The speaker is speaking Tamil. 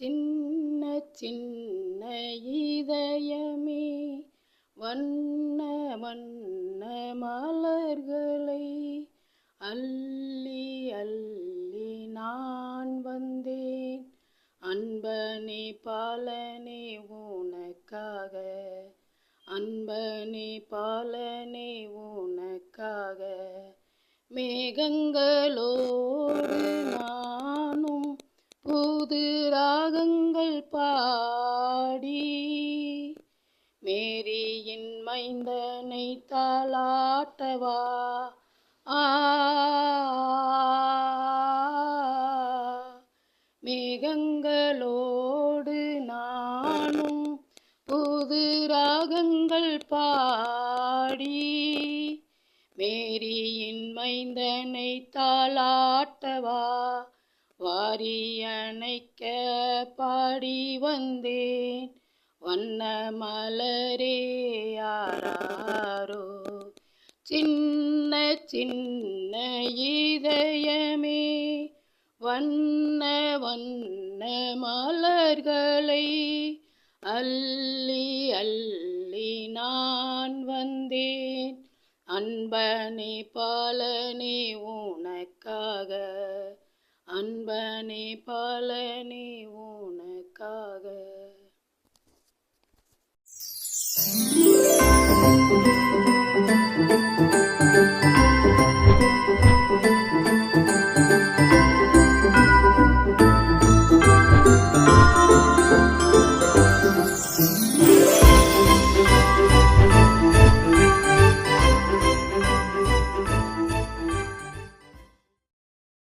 சின்ன சின்ன இதயமே வண்ண வண்ண மலர்களை அள்ளி அள்ளி நான் வந்தேன். அன்பனே பாலனே உனக்காக. அன்பனே பாலனே உனக்காக. மேகங்களோடு நான் மேரியின் மைந்தனை தாளாட்டவா? மேகங்களோடு நானும் புது ராகங்கள் பாடி மேரியின் மைந்தனை தாளாட்டவா? வாரி அணைக்க பாடி வந்தேன். வண்ண மலரே சின்ன சின்ன இதயமே வண்ண வண்ண மலர்களை அள்ளி அள்ளி நான் வந்தேன். அன்பனே பாலனே உனக்காக. அன்பனே பாலனே உனக்காக.